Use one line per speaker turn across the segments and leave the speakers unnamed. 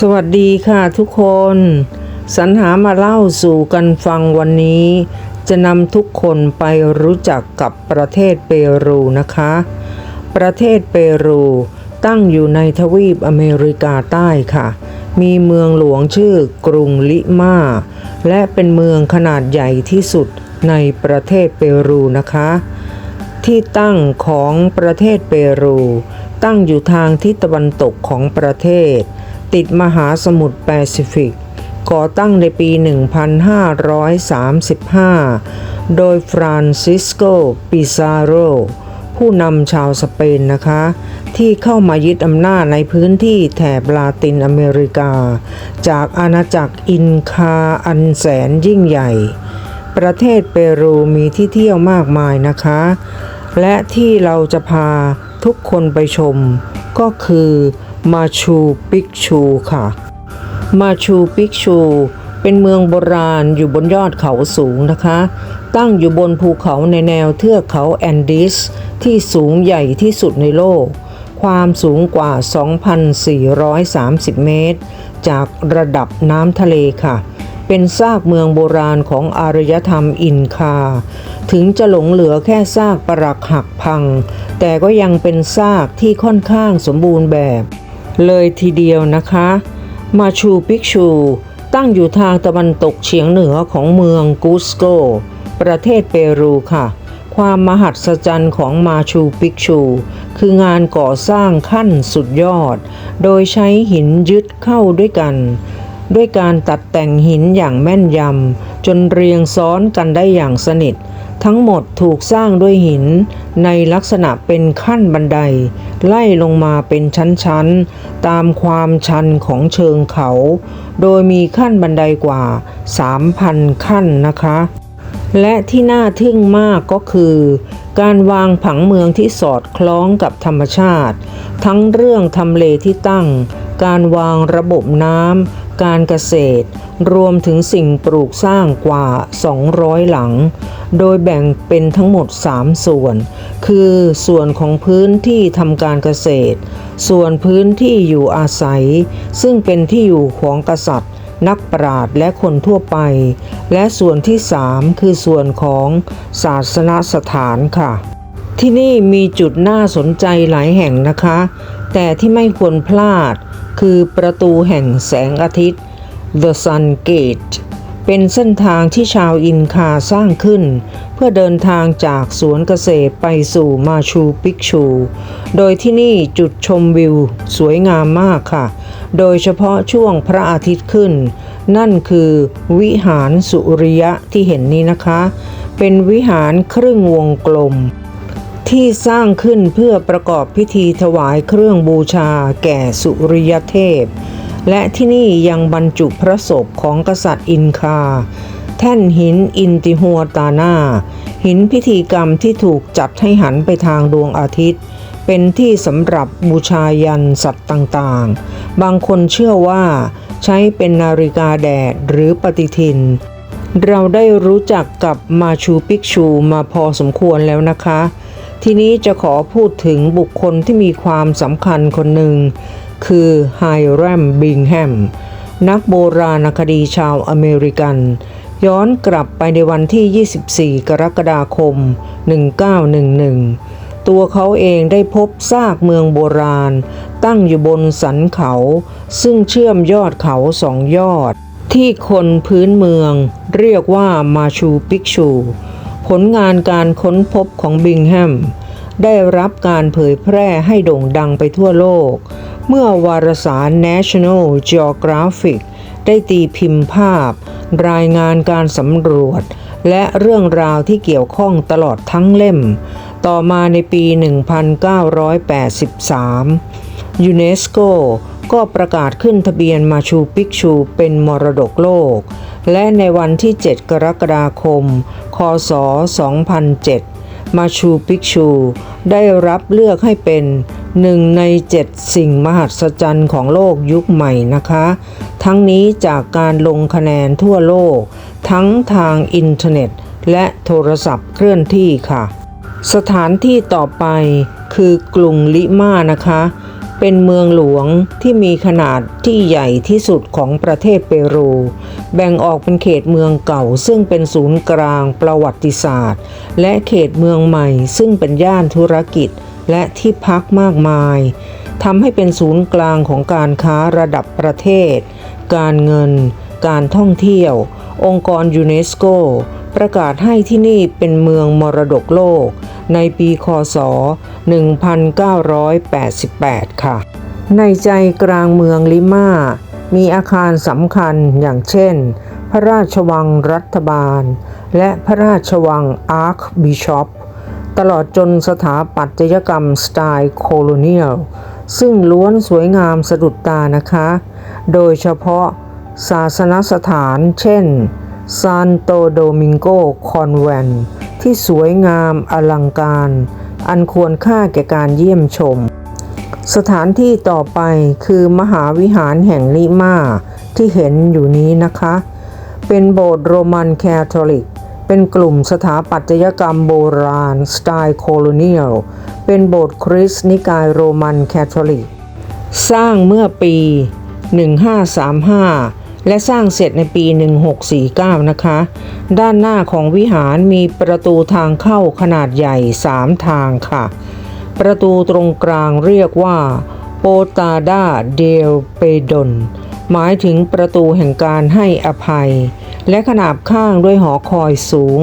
สวัสดีค่ะทุกคน สรรหามาเล่าสู่กันฟังวันนี้ จะนำทุกคนไปรู้จักกับประเทศเปรูนะคะ ประเทศเปรูตั้งอยู่ในทวีปอเมริกาใต้ค่ะ มีเมืองหลวงชื่อกรุงลิมา และเป็นเมืองขนาดใหญ่ที่สุดในประเทศเปรูนะคะ ที่ตั้งของประเทศเปรู ตั้งอยู่ทางทิศตะวันตกของประเทศ ติดมหาสมุทรแปซิฟิก ก่อตั้งในปี 1535 โดยฟรานซิสโก ปิซาโร ผู้นำชาวสเปนนะคะ ที่เข้ามายึดอำนาจในพื้นที่แถบลาตินอเมริกา จากอาณาจักรอินคาอันแสนยิ่งใหญ่ ประเทศเปรูมีที่เที่ยวมากมายนะคะ และที่เราจะพาทุกคนไปชมก็คือ มาชูปิกชูค่ะ มาชูปิกชูเป็นเมืองโบราณอยู่บนยอดเขาสูงนะคะ ตั้งอยู่บนภูเขาในแนวเทือกเขาแอนดีสที่สูงใหญ่ที่สุดในโลก ความสูงกว่า 2,430 เมตร จากระดับน้ำทะเลค่ะ เป็นซากเมืองโบราณของอารยธรรมอินคา ถึงจะหลงเหลือแค่ซากปรักหักพัง แต่ก็ยังเป็นซากที่ค่อนข้างสมบูรณ์แบบ เลยทีเดียวนะคะ มาชูปิกชูตั้งอยู่ทางตะวันตกเฉียงเหนือของเมืองกูสโก ประเทศเปรูค่ะ ความมหัศจรรย์ของมาชูปิกชู คืองานก่อสร้างขั้นสุดยอด โดยใช้หินยึดเข้าด้วยกัน ด้วยการตัดแต่งหินอย่างแม่นยำ จนเรียงซ้อนกันได้อย่างสนิท ทั้งหมดถูกสร้างด้วยหินในลักษณะเป็นขั้นบันได ไล่ลงมาเป็นชั้นๆ ตามความชันของเชิงเขา โดยมีขั้นบันไดกว่า 3,000 ขั้นนะคะ และที่น่าทึ่งมากก็คือ การวางผังเมืองที่สอดคล้องกับธรรมชาติ ทั้งเรื่องทำเลที่ตั้ง การวางระบบน้ำ การเกษตร รวมถึงสิ่งปลูกสร้างกว่า 200 หลัง โดยแบ่งเป็นทั้งหมด 3 ส่วน คือส่วนของพื้นที่ทำการเกษตร ส่วนพื้นที่อยู่อาศัย ซึ่งเป็นที่อยู่ของกษัตริย์ นักปราชญ์และคนทั่วไป และส่วนที่ 3 คือส่วนของศาสนสถานค่ะ ที่นี่มีจุดน่าสนใจหลายแห่งนะคะ แต่ที่ไม่ควรพลาด คือประตูแห่งแสงอาทิตย์ The Sun Gate เป็นเส้นทางที่ชาวอินคาสร้างขึ้น เพื่อเดินทางจากสวนเกษตรไปสู่มาชูปิกชู โดยที่นี่จุดชมวิวสวยงามมากค่ะ โดยเฉพาะช่วงพระอาทิตย์ขึ้น นั่นคือวิหารสุริยะที่เห็นนี้นะคะ เป็นวิหารครึ่งวงกลม ที่สร้างขึ้นเพื่อประกอบพิธีถวายเครื่องบูชาแก่สุริยเทพ และที่นี่ยังบรรจุพระศพของกษัตริย์อินคา แท่นหินอินติหัวตานาหินพิธีกรรมที่ถูกจัดให้หันไปทางดวงอาทิตย์ เป็นที่สำหรับบูชายันสัตว์ต่างๆ บางคนเชื่อว่าใช้เป็นนาฬิกาแดดหรือปฏิทิน เราได้รู้จักกับมาชูปิกชูมาพอสมควรแล้วนะคะ ทีนี้จะขอพูดถึงบุคคลที่มีความสำคัญคนหนึ่ง คือไฮแรมบิงแฮม นักโบราณคดีชาวอเมริกัน ย้อนกลับไปในวันที่ 24 กรกฎาคม 1911 ตัวเขาเองได้พบซากเมืองโบราณ ตั้งอยู่บนสันเขา ซึ่งเชื่อมยอดเขาสองยอด ที่คนพื้นเมืองเรียกว่ามาชูปิกชู ผลงานการค้นพบของบิงแฮม ได้รับการเผยแพร่ให้โด่งดังไปทั่วโลก เมื่อวารสาร National Geographic ได้ตีพิมพ์ภาพ รายงานการสำรวจ และเรื่องราวที่เกี่ยวข้องตลอดทั้งเล่ม ต่อมาในปี 1983 ยูเนสโก ก็ประกาศขึ้นทะเบียนมาชูปิกชูเป็นมรดกโลก และในวันที่ 7 กรกฎาคม คศ 2007 มาชูปิกชู ได้รับเลือกให้เป็นหนึ่งในเจ็ดสิ่งมหัศจรรย์ของโลกยุคใหม่นะคะ ทั้งนี้จากการลงคะแนนทั่วโลก ทั้งทางอินเทอร์เน็ต และโทรศัพท์เคลื่อนที่ค่ะ สถานที่ต่อไปคือกรุงลิมานะคะ เป็นเมืองหลวงที่มีขนาดที่ใหญ่ที่สุดของประเทศเปรู แบ่งออกเป็นเขตเมืองเก่า ซึ่งเป็นศูนย์กลางประวัติศาสตร์ และเขตเมืองใหม่ ซึ่งเป็นย่านธุรกิจและที่พักมากมายทำให้เป็นศูนย์กลางของการค้าระดับประเทศ การเงิน การท่องเที่ยว องค์กรยูเนสโก ประกาศให้ที่นี่เป็นเมืองมรดกโลก ในปีคศ 1988 ค่ะ ในใจกลางเมืองลิมา มีอาคารสำคัญอย่างเช่น พระราชวังรัฐบาล และพระราชวังอาร์คบิชอปตลอดจนสถาปัตยกรรมสไตล์โคโลเนียล ซึ่งล้วนสวยงามสะดุดตานะคะ โดยเฉพาะศาสนสถานเช่น ซานโตโดมิงโกคอนแวนที่สวยงามอลังการ อันควรค่าแก่การเยี่ยมชม สถานที่ต่อไปคือมหาวิหารแห่งลิมาที่เห็นอยู่นี้นะคะ เป็นโบสถ์โรมันแคทอลิก เป็นกลุ่มสถาปัตยกรรมโบราณ สไตล์โคโลเนียล เป็นโบสถ์คริสต์นิกายโรมันแคทอลิก สร้างเมื่อปี 1535 และสร้างเสร็จในปี 1649 นะคะ ด้านหน้าของวิหารมีประตูทางเข้าขนาดใหญ่ 3 ทางค่ะ ประตูตรงกลางเรียกว่าโปตาดาเดลเปดนหมายถึงประตูแห่งการให้อภัย และขนาบข้างด้วยหอคอยสูง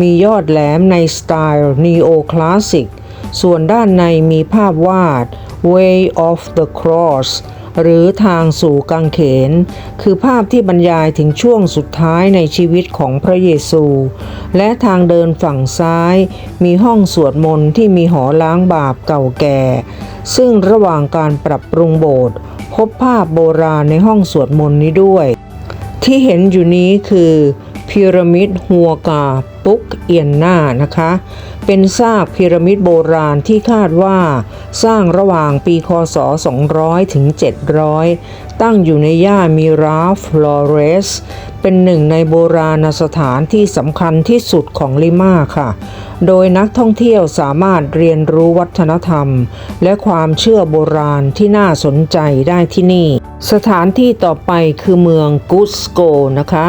มียอดแหลมในสไตล์นีโอคลาสสิก ส่วนด้านในมีภาพวาด Way of the Cross หรือทางสู่กังเขน คือภาพที่บรรยายถึงช่วงสุดท้ายในชีวิตของพระเยซู และทางเดินฝั่งซ้าย มีห้องสวดมนต์ที่มีหอล้างบาปเก่าแก่ ซึ่งระหว่างการปรับปรุงโบสถ์พบภาพโบราณในห้องสวดมนต์นี้ด้วย ที่เห็นอยู่นี้คือพีระมิดฮัวกาปุกเอียนนานะคะ เป็นซากพีระมิดโบราณที่คาดว่า สร้างระหว่างปีคศ 200 ถึง 700 ตั้งอยู่ในย่านมิราฟลอเรส เป็นหนึ่งในโบราณสถานที่สำคัญที่สุดของลิมาค่ะ โดยนักท่องเที่ยวสามารถเรียนรู้วัฒนธรรม และความเชื่อโบราณที่น่าสนใจได้ที่นี่ สถานที่ต่อไปคือเมืองกุสโกนะคะ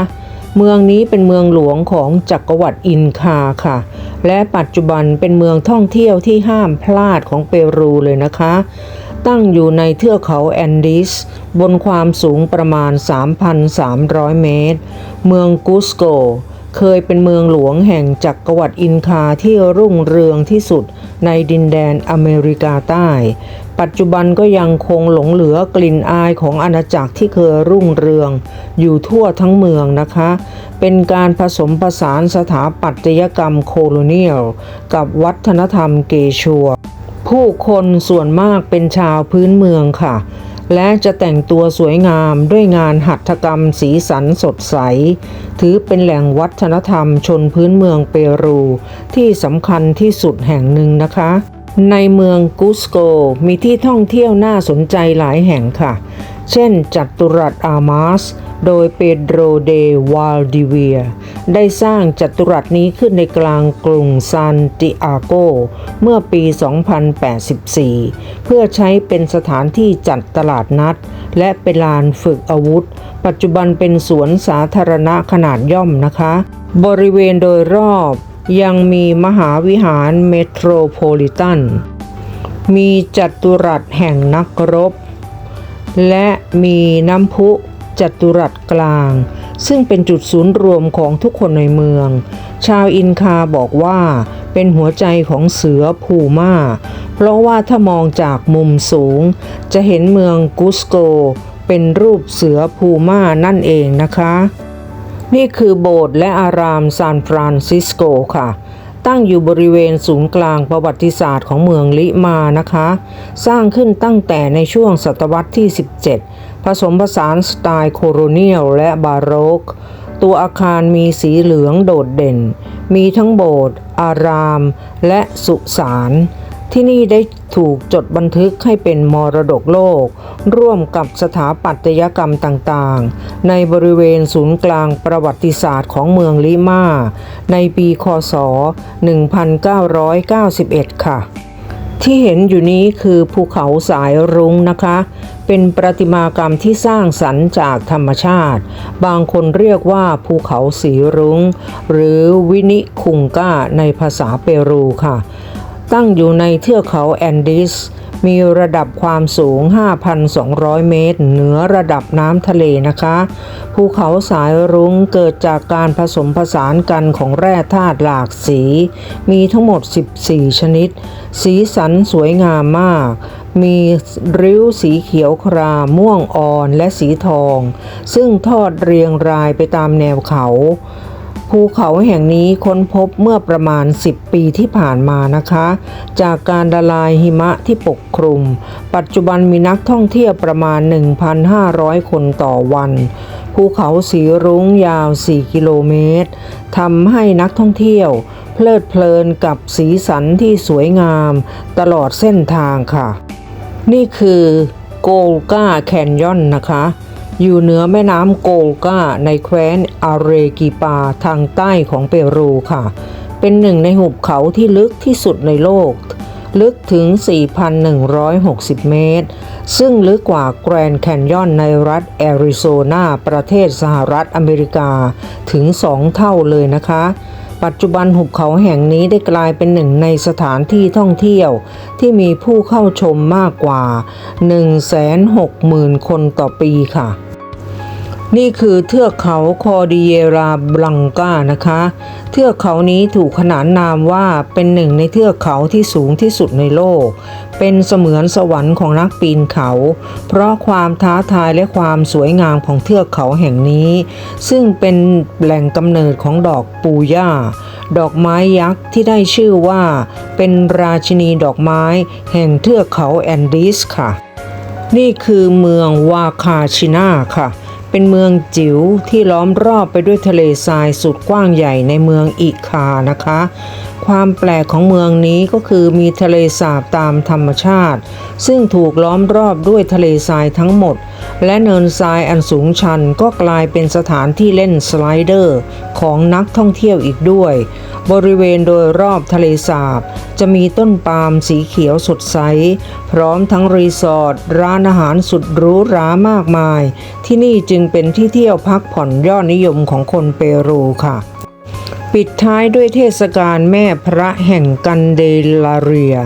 เมืองนี้เป็นเมืองหลวงของจักรวรรดิอินคาค่ะ และปัจจุบันเป็นเมืองท่องเที่ยวที่ห้ามพลาดของเปรูเลยนะคะ ตั้งอยู่ในเทือกเขาแอนดีสบนความสูงประมาณ 3,300 เมตร เมืองกุสโก เคยเป็นเมืองหลวงแห่งจักรวรรดิอินคาที่รุ่งเรืองที่สุดในดินแดนอเมริกาใต้ ปัจจุบันก็ยังคงหลงเหลือกลิ่นอายของอาณาจักรที่เคยรุ่งเรือง อยู่ทั่วทั้งเมืองนะคะ เป็นการผสมผสานสถาปัตยกรรมโคโลเนียล กับวัฒนธรรมเกชัว ผู้คนส่วนมากเป็นชาวพื้นเมืองค่ะและจะแต่งตัวสวยงามด้วยงานหัตถกรรมสีสันสดใส ถือเป็นแหล่งวัฒนธรรมชนพื้นเมืองเปรู ที่สำคัญที่สุดแห่งหนึ่งนะคะ ในเมืองกุสโกมีที่ท่องเที่ยวน่าสนใจหลายแห่งค่ะ เช่น จัตุรัสอามาส โดยเปโดรเดวาลดิเวีย ได้สร้างจัตุรัสนี้ขึ้นในกลางกรุงซานติอาโก เมื่อปี 2084 เพื่อใช้เป็นสถานที่จัดตลาดนัด และเป็นลานฝึกอาวุธ ปัจจุบันเป็นสวนสาธารณะขนาดย่อมนะคะ บริเวณโดยรอบ ยังมีมหาวิหารเมโทรโพลิตัน มีจัตุรัสแห่งนักรบ และมีน้ำพุจัตุรัสกลาง ซึ่งเป็นจุดศูนย์รวมของทุกคนในเมือง ชาวอินคาบอกว่าเป็นหัวใจของเสือพูม่า เพราะว่าถ้ามองจากมุมสูง จะเห็นเมืองกุสโก เป็นรูปเสือพูม่านั่นเองนะคะ นี่คือโบสถ์และอารามซานฟรานซิสโกค่ะ ตั้งอยู่บริเวณศูนย์กลางประวัติศาสตร์ของเมืองลิมานะคะ สร้างขึ้นตั้งแต่ในช่วงศตวรรษที่ 17 ผสมผสานสไตล์โคโรเนียลและบาโรก ตัวอาคารมีสีเหลืองโดดเด่น มีทั้งโบสถ์อาราม และสุสาน ที่นี่ได้ถูกจดบันทึกให้เป็นมรดกโลก ร่วมกับสถาปัตยกรรมต่างๆ ในบริเวณศูนย์กลางประวัติศาสตร์ของเมืองลิมา ในปีคศ 1991 ค่ะ ที่เห็นอยู่นี้คือภูเขาสายรุ้งนะคะ เป็นประติมากรรมที่สร้างสรรค์จากธรรมชาติ บางคนเรียกว่าภูเขาสีรุง้ง หรือวินิคุงก้าในภาษาเปรูค่ะ ตั้งอยู่ในเทือกเขาแอนดีสมีระดับความสูง 5,200 เมตร เหนือระดับน้ำทะเลนะคะ ภูเขาสายรุ้งเกิดจากการผสมผสานกันของแร่ธาตุหลากสี มีทั้งหมด 14 ชนิด สีสันสวยงามมาก มีริ้วสีเขียวครามม่วงอ่อนและสีทอง ซึ่งทอดเรียงรายไปตามแนวเขา ภูเขาแห่งนี้ค้นพบเมื่อประมาณ 10 ปีที่ผ่านมานะคะ จากการละลายหิมะที่ปกคลุม ปัจจุบันมีนักท่องเที่ยวประมาณ 1,500 คนต่อวัน ภูเขาสีรุ้งยาว 4 กิโลเมตรทำให้นักท่องเที่ยว เพลิดเพลินกับสีสันที่สวยงาม ตลอดเส้นทางค่ะ นี่คือโกลกาแคนยอนนะคะ อยู่เหนือแม่น้ำโกลกาในแคว้นอาเรกิปาทางใต้ของเปรูค่ะ เป็นหนึ่งในหุบเขาที่ลึกที่สุดในโลก ลึกถึง 4,160 เมตร ซึ่งลึกกว่าแกรนด์แคนยอนในรัฐแอริโซนาประเทศสหรัฐอเมริกาถึง 2 เท่าเลยนะคะ ปัจจุบันหุบเขาแห่งนี้ได้กลายเป็นหนึ่งในสถานที่ท่องเที่ยว ที่มีผู้เข้าชมมากกว่า 160,000 คนต่อปีค่ะ นี่คือเทือกเขาคอดิเยราบลังกานะคะ เทือกเขานี้ถูกขนานนามว่าเป็นหนึ่งในเทือกเขาที่สูงที่สุดในโลก เป็นเสมือนสวรรค์ของนักปีนเขา เพราะความท้าทายและความสวยงามของเทือกเขาแห่งนี้ ซึ่งเป็นแหล่งกำเนิดของดอกปูย่า ดอกไม้ยักษ์ที่ได้ชื่อว่า เป็นราชินีดอกไม้แห่งเทือกเขาแอนดีสค่ะ นี่คือเมืองวาคาชินาค่ะ เป็นเมืองจิ๋วที่ล้อมรอบไปด้วยทะเลทรายสุดกว้างใหญ่ในเมืองอิคานะคะ ความแปลกของเมืองนี้ก็คือมีทะเลสาบตามธรรมชาติ ซึ่งถูกล้อมรอบด้วยทะเลทรายทั้งหมด และเนินทรายอันสูงชันก็กลายเป็นสถานที่เล่นสไลเดอร์ของนักท่องเที่ยวอีกด้วย บริเวณโดยรอบทะเลสาบ จะมีต้นปาล์มสีเขียวสดใส พร้อมทั้งรีสอร์ทร้านอาหารสุดหรูหรามากมาย ที่นี่จึงเป็นที่เที่ยวพักผ่อนยอดนิยมของคนเปรูค่ะ ปิดท้ายด้วยเทศกาลแม่พระแห่งกันเดลาเรีย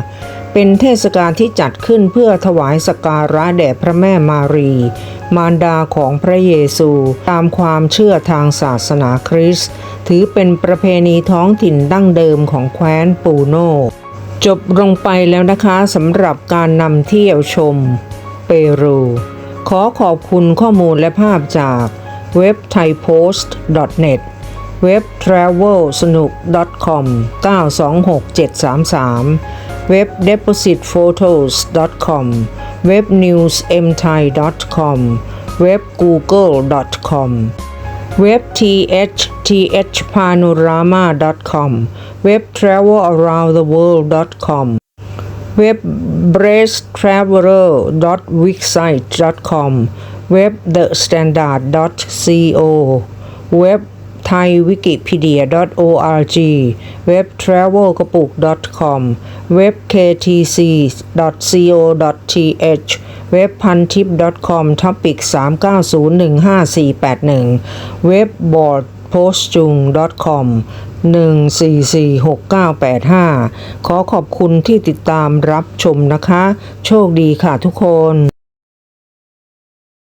เป็นเทศกาลที่จัดขึ้นเพื่อถวายสการะแด่พระแม่มารี มารดาของพระเยซู ตามความเชื่อทางศาสนาคริสต์ถือเป็นประเพณีท้องถิ่นดั้งเดิมของแคว้นปูโน จบลงไปแล้วนะคะสำหรับการนำเที่ยวชม เปรู ขอขอบคุณข้อมูลและภาพจากเว็บ thaipost.net เว็บ travel สนุก .com 926733 เว็บ depositphotos.com เว็บ newsmthai.com เว็บ google.com เว็บ th thpanorama.com เว็บ travelaroundtheworld.com เว็บ breasttraveler.wixsite.com เว็บ thestandard.co เว็บ ไทยวิกิพีเดีย .org เว็บ travel กระปุก .com เว็บ ktc co th เว็บพันทิป .com ทับปิก39015481 เว็บบอร์ดโพสจุง .com 1446985 ขอขอบคุณที่ติดตามรับชมนะคะ โชคดีค่ะทุกคน